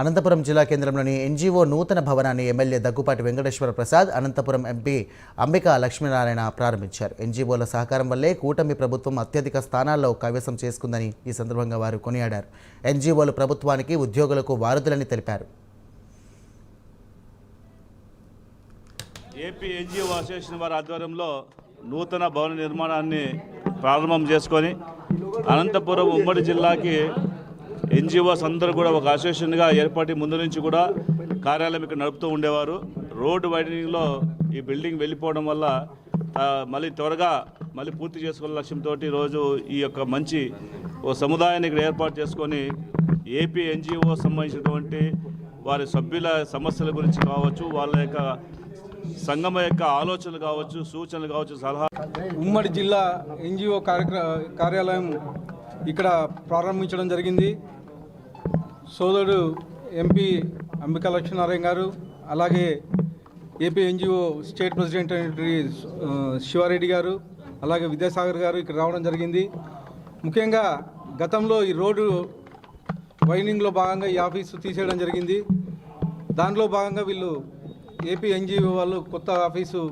అనంతపురం జిల్లా కేంద్రంలోని ఎన్జీఓ నూతన భవనాన్ని ఎమ్మెల్యే దగ్గుపాటి వెంకటేశ్వర ప్రసాద్ అనంతపురం ఎంపీ అంబికా లక్ష్మీనారాయణ ప్రారంభించారు. ఎన్జీఓల సహకారం వల్లే కూటమి ప్రభుత్వం అత్యధిక స్థానాల్లో కైవసం చేసుకుందని ఈ సందర్భంగా వారు కొనియాడారు. ఎన్జీఓలు ప్రభుత్వానికి ఉద్యోగులకు వారధులని తెలిపారు. ఏపీ ఎన్జిఓ అసోసియేషన్ వారి ఆధ్వర్యంలో నూతన భవన నిర్మాణాన్ని ప్రారంభం చేసుకొని అనంతపురం ఉమ్మడి జిల్లాకి ఎన్జిఓస్ అందరూ కూడా ఒక అసోసియేషన్గా ఏర్పాటు ముందు నుంచి కూడా కార్యాలయం ఇక్కడ నడుపుతూ ఉండేవారు. రోడ్డు వైడనింగ్లో ఈ బిల్డింగ్ వెళ్ళిపోవడం వల్ల మళ్ళీ త్వరగా మళ్ళీ పూర్తి చేసుకునే లక్ష్యంతో ఈరోజు ఈ యొక్క మంచి ఓ సముదాయాన్ని ఇక్కడ ఏర్పాటు చేసుకొని ఏపీ ఎన్జిఓ సంబంధించినటువంటి వారి సభ్యుల సమస్యల గురించి కావచ్చు వాళ్ళ యొక్క సంఘం యొక్క ఆలోచనలు కావచ్చు సూచనలు కావచ్చు సలహా ఉమ్మడి జిల్లా ఎన్జిఓ కార్యక్ర కార్యాలయం ఇక్కడ ప్రారంభించడం జరిగింది. సోదరుడు ఎంపీ అంబికా లక్ష్మీనారాయణ గారు అలాగే ఏపీ ఎన్జిఓ స్టేట్ ప్రెసిడెంట్ అయినటువంటి శివారెడ్డి గారు అలాగే విద్యాసాగర్ గారు ఇక్కడ రావడం జరిగింది. ముఖ్యంగా గతంలో ఈ రోడ్డు వైనింగ్లో భాగంగా ఈ ఆఫీసు తీసేయడం జరిగింది. దానిలో భాగంగా వీళ్ళు ఏపీ ఎన్జిఓ వాళ్ళు కొత్త ఆఫీసు